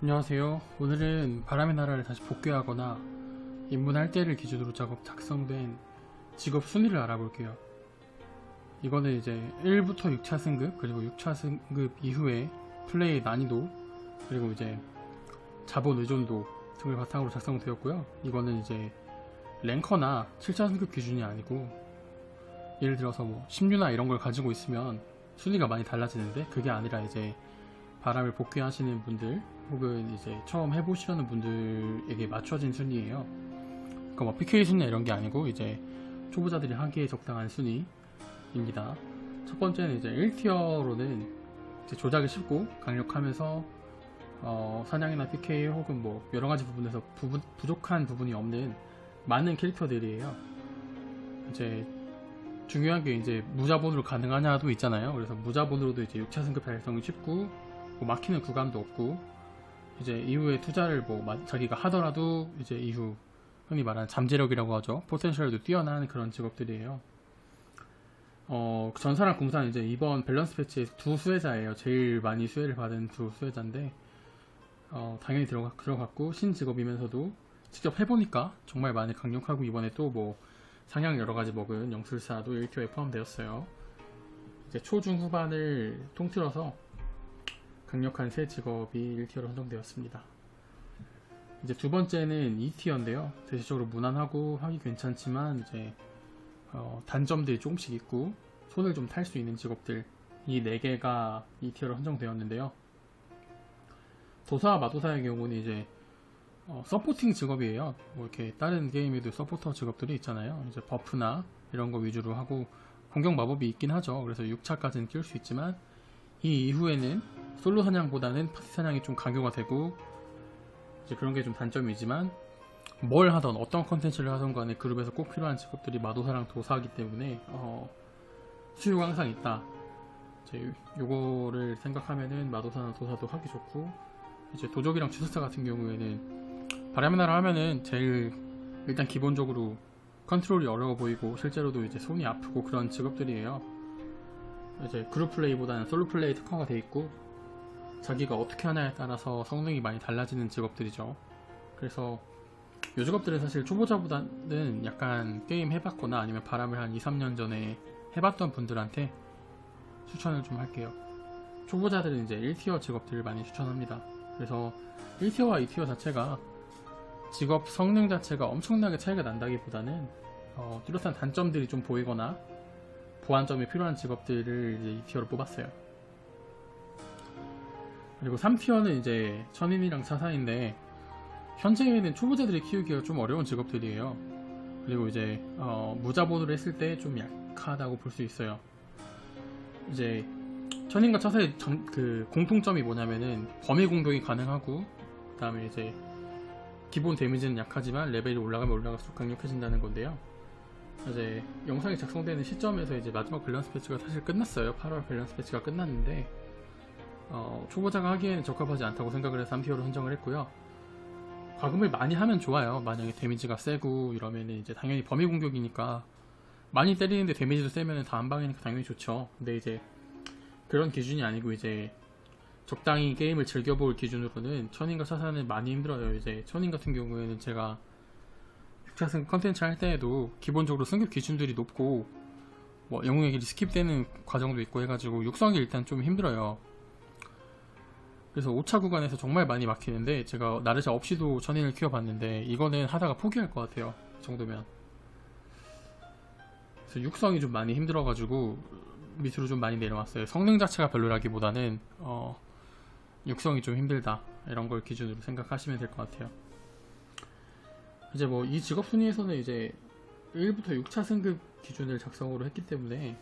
안녕하세요. 오늘은 바람의 나라를 다시 복귀하거나 입문할 때를 기준으로 작업 작성된 직업 순위를 알아볼게요. 이거는 이제 1부터 6차 승급 그리고 6차 승급 이후에 플레이 난이도 그리고 이제 자본 의존도 등을 바탕으로 작성되었고요. 이거는 이제 랭커나 7차 승급 기준이 아니고 예를 들어서 뭐 10류나 이런 걸 가지고 있으면 순위가 많이 달라지는데 그게 아니라 이제 바람을 복귀하시는 분들 혹은 이제 처음 해보시려는 분들에게 맞춰진 순위예요. 그러니까 뭐 PK 순위 이런 게 아니고 이제 초보자들이 하기에 적당한 순위입니다. 첫 번째는 이제 1티어로는 이제 조작이 쉽고 강력하면서 어, 사냥이나 PK 혹은 뭐 여러 가지 부분에서 부분- 부족한 부분이 없는 많은 캐릭터들이에요. 이제 중요한 게 이제 무자본으로 가능하냐도 있잖아요. 그래서 무자본으로도 이제 6차 승급 달성이 쉽고 뭐 막히는 구간도 없고 이제 이후에 투자를 뭐 마- 자기가 하더라도 이제 이후 흔히 말하는 잠재력이라고 하죠. 포텐셜도 뛰어난 그런 직업들이에요. 어, 전사랑 공사는 이제 이번 밸런스 패치의 두 수혜자예요. 제일 많이 수혜를 받은 두 수혜자인데 어, 당연히 들어가, 들어갔고 신직업이면서도 직접 해보니까 정말 많이 강력하고 이번에 또 뭐 상향 여러 가지 먹은 영술사도 1티어에 포함되었어요. 이제 초중 후반을 통틀어서 강력한 새 직업이 1티어로 선정되었습니다. 이제 두 번째는 2티어인데요. 대체적으로 무난하고 하기 괜찮지만 이제 어, 단점들이 조금씩 있고 손을 좀 탈 수 있는 직업들 이네 개가 2티어로 선정되었는데요. 도사와 마도사의 경우는 이제 어, 서포팅 직업이에요. 뭐 이렇게 다른 게임에도 서포터 직업들이 있잖아요. 이제 버프나 이런 거 위주로 하고 공격 마법이 있긴 하죠. 그래서 6차까지는 뛸수 있지만 이 이후에는 솔로 사냥보다는 파티 사냥이 좀 강요가 되고 이제 그런 게 좀 단점이지만 뭘 하던 어떤 컨텐츠를 하던 간에 그룹에서 꼭 필요한 직업들이 마도사랑 도사이기 때문에 어, 수요가 항상 있다. 이제 요- 요거를 생각하면은 마도사나 도사도 하기 좋고 이제 도적이랑 주술사 같은 경우에는 바람의 나라 하면은 제일 일단 기본적으로 컨트롤이 어려워 보이고 실제로도 이제 손이 아프고 그런 직업들이에요. 이제 그룹 플레이보다는 솔로 플레이 특화가 돼 있고 자기가 어떻게 하냐에 따라서 성능이 많이 달라지는 직업들이죠. 그래서 이 직업들은 사실 초보자보다는 약간 게임 해봤거나 아니면 바람을 한 2, 3년 전에 해봤던 분들한테 추천을 좀 할게요. 초보자들은 이제 1티어 직업들을 많이 추천합니다. 그래서 1티어와 2티어 자체가 직업 성능 자체가 엄청나게 차이가 난다기보다는 어, 뚜렷한 단점들이 좀 보이거나 보완점이 필요한 직업들을 이제 2티어로 뽑았어요. 그리고 3티어는 이제 천인이랑 사사인데 현재에는 초보자들이 키우기가 좀 어려운 직업들이에요. 그리고 이제 어, 무자본으로 했을 때 좀 약하다고 볼 수 있어요. 이제 천인과 차사의 정- 그 공통점이 뭐냐면은 범위 공격이 가능하고 그다음에 이제 기본 데미지는 약하지만 레벨이 올라가면 올라갈수록 강력해진다는 건데요. 이제 영상이 작성되는 시점에서 이제 마지막 밸런스 패치가 사실 끝났어요. 8월 밸런스 패치가 끝났는데 어, 초보자가 하기에는 적합하지 않다고 생각을 해서 3티어로 선정을 했고요. 과금을 많이 하면 좋아요. 만약에 데미지가 세고 이러면은 이제 당연히 범위 공격이니까 많이 때리는데 데미지도 세면 다한 방이니까 당연히 좋죠. 근데 이제 그런 기준이 아니고 이제 적당히 게임을 즐겨볼 기준으로는 천인과 사사는 많이 힘들어요. 이제 천인 같은 경우에는 제가 6차 승 컨텐츠 할 때에도 기본적으로 승급 기준들이 높고 뭐 길이 스킵되는 과정도 있고 해가지고 육성이 일단 좀 힘들어요. 그래서 5차 구간에서 정말 많이 막히는데 제가 나르샤 없이도 천인을 키워봤는데 이거는 하다가 포기할 것 같아요. 이 정도면. 그래서 육성이 좀 많이 힘들어가지고 밑으로 좀 많이 내려왔어요. 성능 자체가 별로라기보다는 어, 육성이 좀 힘들다 이런 걸 기준으로 생각하시면 될 것 같아요. 이제 뭐 이 직업 순위에서는 이제 1부터 6차 승급 기준을 작성으로 했기 때문에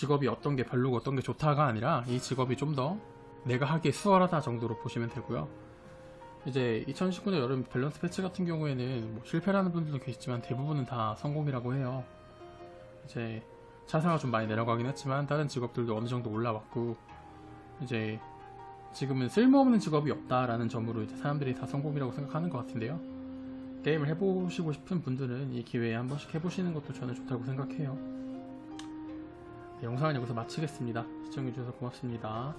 직업이 어떤 게 별로고 어떤 게 좋다가 아니라 이 직업이 좀 더 내가 하기에 수월하다 정도로 보시면 되고요. 이제 2019년 여름 밸런스 패치 같은 경우에는 뭐 실패라는 분들도 계시지만 대부분은 다 성공이라고 해요. 이제 차사가 좀 많이 내려가긴 했지만 다른 직업들도 어느 정도 올라왔고 이제 지금은 쓸모없는 직업이 없다라는 점으로 이제 사람들이 다 성공이라고 생각하는 것 같은데요. 게임을 해보시고 싶은 분들은 이 기회에 한 번씩 해보시는 것도 저는 좋다고 생각해요. 네, 영상은 여기서 마치겠습니다. 시청해주셔서 고맙습니다.